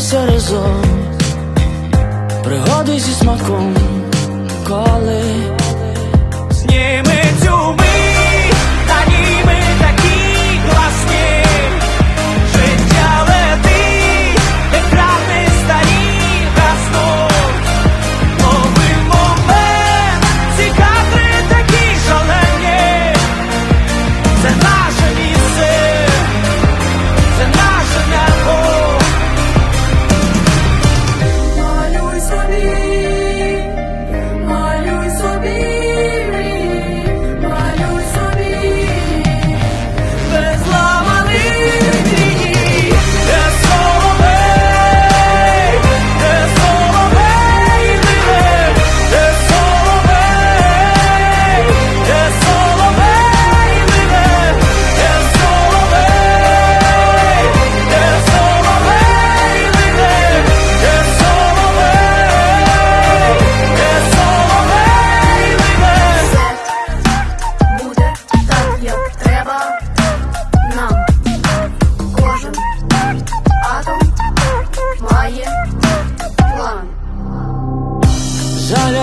сталося разом, пригоди зі смаком, коли.